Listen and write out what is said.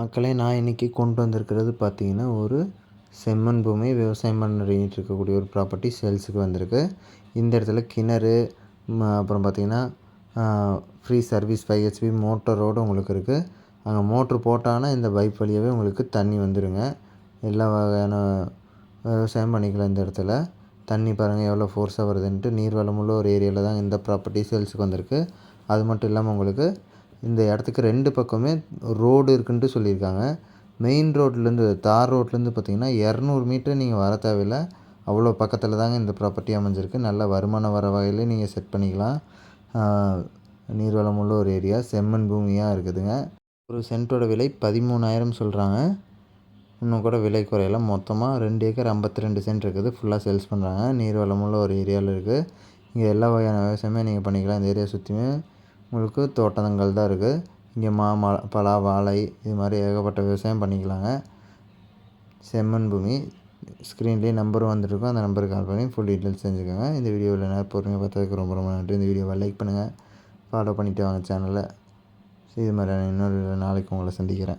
மக்களே நான் இன்றைக்கி கொண்டு வந்திருக்கிறது பார்த்தீங்கன்னா ஒரு செம்மண் பூமி விவசாயம் பண்ணிட்டு இருக்கக்கூடிய ஒரு ப்ராப்பர்ட்டி சேல்ஸுக்கு வந்திருக்கு. இந்த இடத்துல கிணறு அப்புறம் பார்த்தீங்கன்னா ஃப்ரீ சர்வீஸ் ஃபைவ் ஹெச்பி மோட்டரோடு உங்களுக்கு இருக்குது அங்கே மோட்ரு போட்டாங்கன்னா இந்த பைப் வழியாகவே உங்களுக்கு தண்ணி வந்துடுங்க எல்லா வகையான விவசாயம் பண்ணிக்கலாம் இந்த இடத்துல. தண்ணி பாருங்கள் எவ்வளோ ஃபோர்ஸாக வருதுன்ட்டு. நீர்வளமுள்ள ஒரு ஏரியாவில் தான் இந்த ப்ராப்பர்ட்டி சேல்ஸுக்கு வந்திருக்கு. அது மட்டும் இல்லாமல் உங்களுக்கு இந்த இடத்துக்கு ரெண்டு பக்கமே ரோடு இருக்குன்ட்டு சொல்லியிருக்காங்க. மெயின் ரோட்லேருந்து தார் ரோட்லேருந்து பார்த்தீங்கன்னா இரநூறு மீட்டர் நீங்கள் வர தேவையில்ல. அவ்வளோ பக்கத்தில் தாங்க இந்த ப்ராப்பர்ட்டி அமைஞ்சிருக்கு. நல்ல வருமானம் வர வகையில் நீங்கள் செட் பண்ணிக்கலாம். நீர்வளம் உள்ள ஒரு ஏரியா செம்மண் பூமியாக இருக்குதுங்க. ஒரு சென்ட்டோட விலை பதிமூணாயிரம் சொல்கிறாங்க இன்னும் கூட விலை குறையில. மொத்தமாக ரெண்டு ஏக்கர் ஐம்பத்தி ரெண்டு சென்ட் இருக்குது. ஃபுல்லாக சேல்ஸ் பண்ணுறாங்க நீர்வளமுள்ள ஒரு ஏரியாவில் இருக்குது இங்கே எல்லா வகையான விவசாயமே நீங்கள் பண்ணிக்கலாம். இந்த ஏரியா சுற்றியுமே உங்களுக்கு தோட்டங்கள் தான் இருக்குது. இங்கே மா ம- பலா வாழை இது மாதிரி ஏகப்பட்ட விவசாயம் பண்ணிக்கலாங்க. செம்மண் பூமி. ஸ்க்ரீன்லேயே நம்பரும் வந்துருக்கும். அந்த நம்பருக்கு கால் பண்ணி ஃபுல் டீட்டெயில்ஸ் தெரிஞ்சுக்கோங்க. இந்த வீடியோவில் நேரம் பொறுமையாக பார்த்ததுக்கு ரொம்ப ரொம்ப நன்றி. இந்த வீடியோவை லைக் பண்ணுங்கள் ஃபாலோ பண்ணிவிட்டு வாங்க சேனலில் இது மாதிரியான இன்னொரு நாளைக்கு உங்களை சந்திக்கிறேன்.